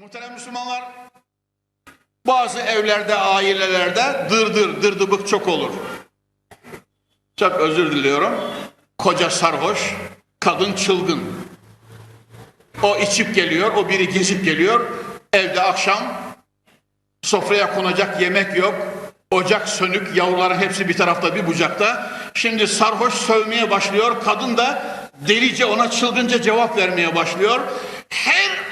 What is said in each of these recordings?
Muhterem Müslümanlar, bazı evlerde, ailelerde dırdır, dırdıbık çok olur. Çok özür diliyorum. Koca sarhoş, kadın çılgın. O içip geliyor, o biri gezip geliyor. Evde akşam sofraya konacak yemek yok. Ocak sönük, yavruların hepsi bir tarafta bir bucakta. Şimdi sarhoş sövmeye başlıyor. Kadın da delice ona çılgınca cevap vermeye başlıyor.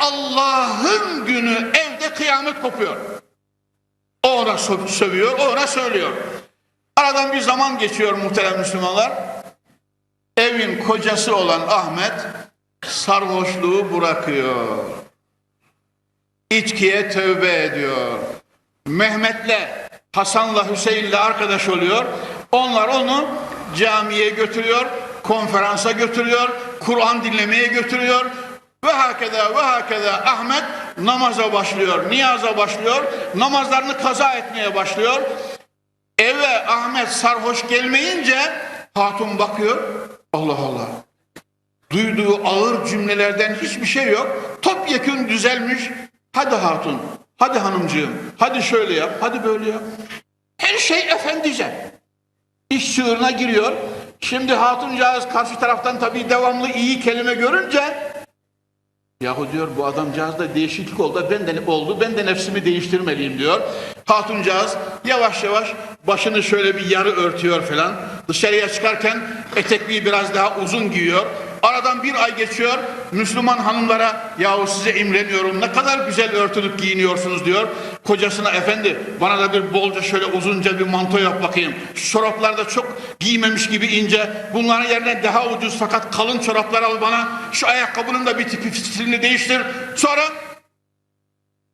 Allah'ın günü evde kıyamet kopuyor. O ona sö- sövüyor, o ona söylüyor. Aradan bir zaman geçiyor muhterem Müslümanlar. Evin kocası olan Ahmet sarhoşluğu bırakıyor. İçkiye tövbe ediyor. Mehmet'le Hasan'la Hüseyin'le arkadaş oluyor. Onlar onu camiye götürüyor, konferansa götürüyor, Kur'an dinlemeye götürüyor. Ve hakeza ve hakeza Ahmet namaza başlıyor, niyaza başlıyor, namazlarını kaza etmeye başlıyor. Eve Ahmet sarhoş gelmeyince hatun bakıyor. Allah Allah. Duyduğu ağır cümlelerden hiçbir şey yok. Topyekun düzelmiş. Hadi hatun, hadi hanımcığım, hadi şöyle yap, hadi böyle yap. Her şey efendice. İş çığırına giriyor. Şimdi hatuncağız karşı taraftan tabii devamlı iyi kelime görünce Yahu diyor bu adamcağızda değişiklik oldu. Ben de oldu. Ben de nefsimi değiştirmeliyim diyor. Hatuncağız yavaş yavaş başını şöyle bir yarı örtüyor falan. Dışarıya çıkarken etekliği biraz daha uzun giyiyor. Aradan bir ay geçiyor. Müslüman hanımlara yahu size imreniyorum. Ne kadar güzel örtünüp giyiniyorsunuz diyor. Kocasına efendi bana da bir bolca şöyle uzunca bir manto yap bakayım. Şu çoraplar da çok giymemiş gibi ince. Bunların yerine daha ucuz fakat kalın çoraplar al bana. Şu ayakkabının da bir tipi stilini değiştir. Sonra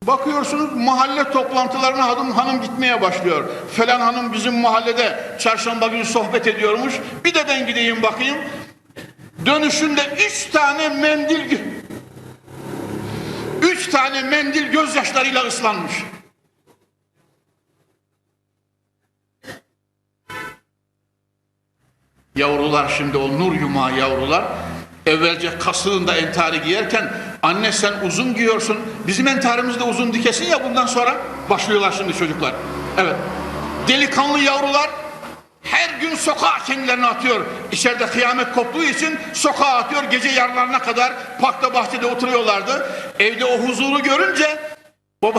Bakıyorsunuz mahalle toplantılarına hanım hanım gitmeye başlıyor. Falan hanım bizim mahallede çarşamba günü sohbet ediyormuş. Bir de ben gideyim bakayım. Dönüşünde üç tane mendil üç tane mendil gözyaşlarıyla ıslanmış. Yavrular şimdi o nur yumağı yavrular evvelce kasığında entari giyerken anne sen uzun giyiyorsun bizim entarimiz de uzun dikesin ya bundan sonra başlıyorlar şimdi çocuklar. Evet delikanlı yavrular gün sokağa kendilerini atıyor. İçeride kıyamet koptuğu için sokağa atıyor. Gece yarılarına kadar parkta bahçede oturuyorlardı. Evde o huzuru görünce baba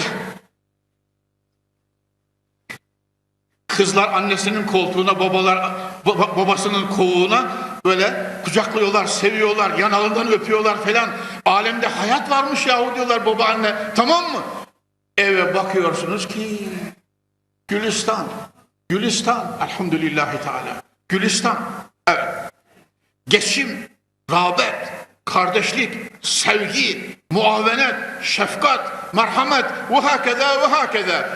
Kızlar annesinin koltuğuna, babalar baba- babasının kovuğuna böyle kucaklıyorlar, seviyorlar, yanağından öpüyorlar falan. Alemde hayat varmış yahu diyorlar baba anne. Tamam mı? Eve bakıyorsunuz ki Gülistan. Gülistan. Elhamdülillahi Teala. Gülistan. Evet. Geçim, rağbet, kardeşlik, sevgi, muavenet, şefkat, merhamet ve hakeza ve hakeza.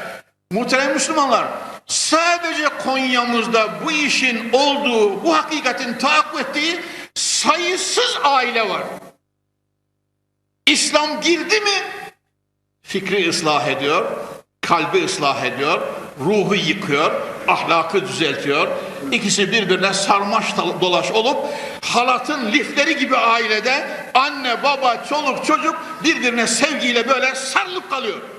Muhterem Müslümanlar, sadece Konya'mızda bu işin olduğu, bu hakikatin tahakkuk ettiği sayısız aile var. İslam girdi mi fikri ıslah ediyor, kalbi ıslah ediyor, ruhu yıkıyor, ahlakı düzeltiyor. İkisi birbirine sarmaş dolaş olup halatın lifleri gibi ailede anne baba çoluk çocuk birbirine sevgiyle böyle sarılıp kalıyor.